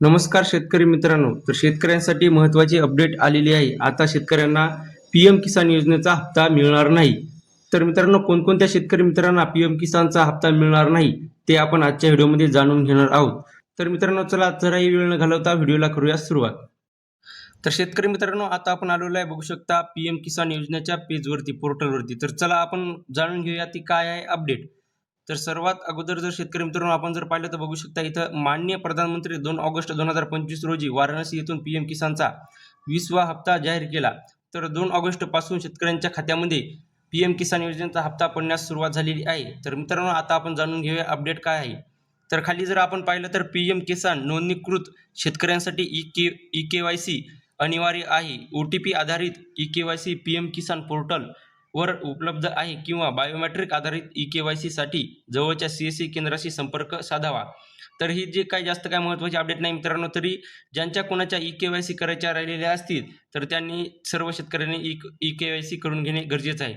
नमस्कार शेतकरी मित्रांनो. तर शेतकऱ्यांसाठी महत्त्वाची अपडेट आलेली आहे. आता शेतकऱ्यांना पी एम किसान योजनेचा हप्ता मिळणार नाही. तर मित्रांनो कोणकोणत्या शेतकरी मित्रांना पी एम किसानचा हप्ता मिळणार नाही ते आपण आजच्या व्हिडिओमध्ये जाणून घेणार आहोत. तर मित्रांनो चला जराही वेळ न घालवता व्हिडिओला करूया सुरुवात. तर शेतकरी मित्रांनो आता आपण आलेलो आहे. बघू शकता पी एम किसान योजनेच्या पेजवरती पोर्टलवरती तर चला आपण जाणून घेऊया ती काय आहे अपडेट तर सर्वात अगोदर जर शेतकरी मित्रांनो आपण जर पाहिलं तर बघू शकता इथं माननीय प्रधानमंत्री दोन ऑगस्ट दोन हजार पंचवीस रोजी वाराणसी येथून पी एम किसानचा वीसवा हप्ता जाहीर केला. तर दोन ऑगस्टपासून शेतकऱ्यांच्या खात्यामध्ये पी एम किसान योजनेचा हप्ता पडण्यास सुरुवात झालेली आहे. तर मित्रांनो आता आपण जाणून घेऊया अपडेट काय आहे. तर खाली जर आपण पाहिलं तर पी एम किसान नोंदणीकृत शेतकऱ्यांसाठी E K E K Y C अनिवार्य आहे. ओ टी पी आधारित E K Y C P M Kisan portal वर उपलब्ध आहे किंवा बायोमॅट्रिक आधारित ई के वाय सीसाठी जवळच्या सी एस सी केंद्राशी संपर्क साधावा. तर ही जे काही जास्त काय महत्त्वाची अपडेट नाही मित्रांनो तरी ज्यांच्या कोणाच्या ई के वाय सी करायच्या राहिलेल्या असतील तर त्यांनी सर्व शेतकऱ्यांनी E E K Y C करून घेणे गरजेचं आहे.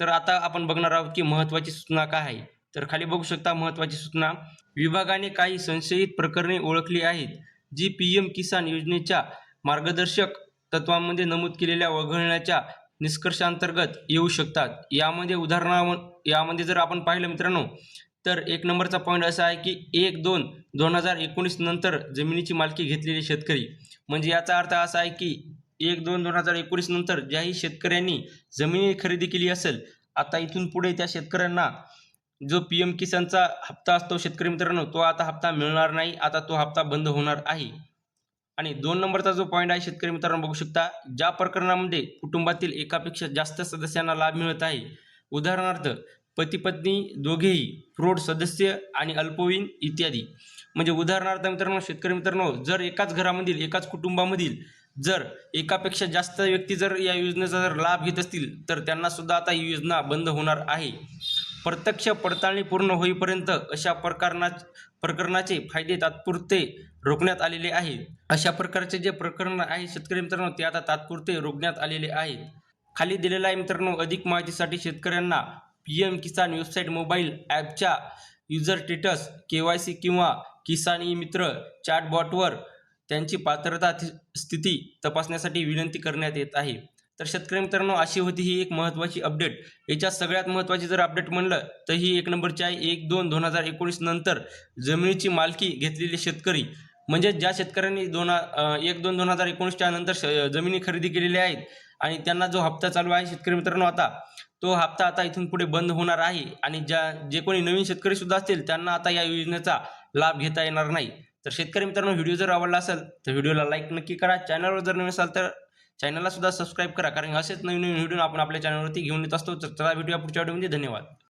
तर आता आपण बघणार आहोत की महत्त्वाची सूचना काय आहे. तर खाली बघू शकता महत्त्वाची सूचना. विभागाने काही संशयित प्रकरणे ओळखली आहेत जी पी एम किसान योजनेच्या मार्गदर्शक तत्वांमध्ये नमूद केलेल्या वगळण्याच्या निष्कर्षांतर्गत येऊ शकतात. यामध्ये उदाहरणा यामध्ये जर आपण पाहिलं मित्रांनो तर एक नंबरचा पॉईंट असा आहे की एक दोन दोन हजार एकोणीस नंतर जमिनीची मालकी घेतलेले शेतकरी. म्हणजे याचा अर्थ असा आहे की एक दोन दोन हजार एकोणीस नंतर ज्याही शेतकऱ्यांनी जमिनी खरेदी केली असेल आता इथून पुढे त्या शेतकऱ्यांना जो पी एम किसानचा हप्ता असतो शेतकरी मित्रांनो तो आता हप्ता मिळणार नाही. आता तो हप्ता बंद होणार आहे. आणि दोन नंबरचा जो पॉईंट आहे शेतकरी मित्रांनो बघू शकता ज्या प्रकरणामध्ये कुटुंबातील एकापेक्षा जास्त सदस्यांना लाभ मिळत आहे उदाहरणार्थ पती पत्नी दोघेही प्रौढ सदस्य आणि अल्पवयीन इत्यादी. म्हणजे उदाहरणार्थ मित्रांनो शेतकरी मित्रांनो जर एकाच घरामधील एकाच कुटुंबामधील जर एकापेक्षा जास्त व्यक्ती जर या योजनेचा जर लाभ घेत असतील तर त्यांना सुद्धा आता ही योजना बंद होणार आहे. प्रत्यक्ष पडताळणी पूर्ण होईपर्यंत अशा प्रकारणा प्रकरणाचे फायदे तात्पुरते रोखण्यात आलेले आहेत. अशा प्रकारचे जे प्रकरण आहे शेतकरी मित्रांनो ते आता तात्पुरते रोखण्यात आलेले आहेत. खाली दिलेला आहे मित्रांनो अधिक माहितीसाठी शेतकऱ्यांना P M Kisan website mobile ॲपच्या user status K Y C किंवा किसान ई मित्र चॅटबॉटवर त्यांची पात्रता स्थिती तपासण्यासाठी विनंती करण्यात येत आहे. तर शेतकरी मित्रांनो अशी होती ही एक महत्त्वाची अपडेट याच्यात सगळ्यात महत्त्वाची जर अपडेट म्हणलं तर ही एक नंबरची आहे. एक दोन दोन हजार एकोणीस नंतर जमिनीची मालकी घेतलेले शेतकरी. म्हणजे ज्या शेतकऱ्यांनी दोन एक दोन दोन हजार एकोणीसच्या नंतर श- जमिनी खरेदी केलेल्या आहेत आणि त्यांना जो हप्ता चालू आहे शेतकरी मित्रांनो आता तो हप्ता आता इथून पुढे बंद होणार आहे आणि ज्या जे कोणी नवीन शेतकरी सुद्धा असतील त्यांना आता या योजनेचा लाभ घेता येणार नाही. तर शेतकरी मित्रांनो व्हिडिओ जर आवडला असेल तर व्हिडिओला लाईक नक्की करा. चॅनलवर जर नवीन असाल तर चॅनलला सुद्धा सबस्क्राईब करा कारण असेच नवीन नवीन व्हिडिओ आपण आपल्या चॅनलवरती घेऊन येत असतो. तर चला भेटूया पुढच्या व्हिडिओमध्ये धन्यवाद.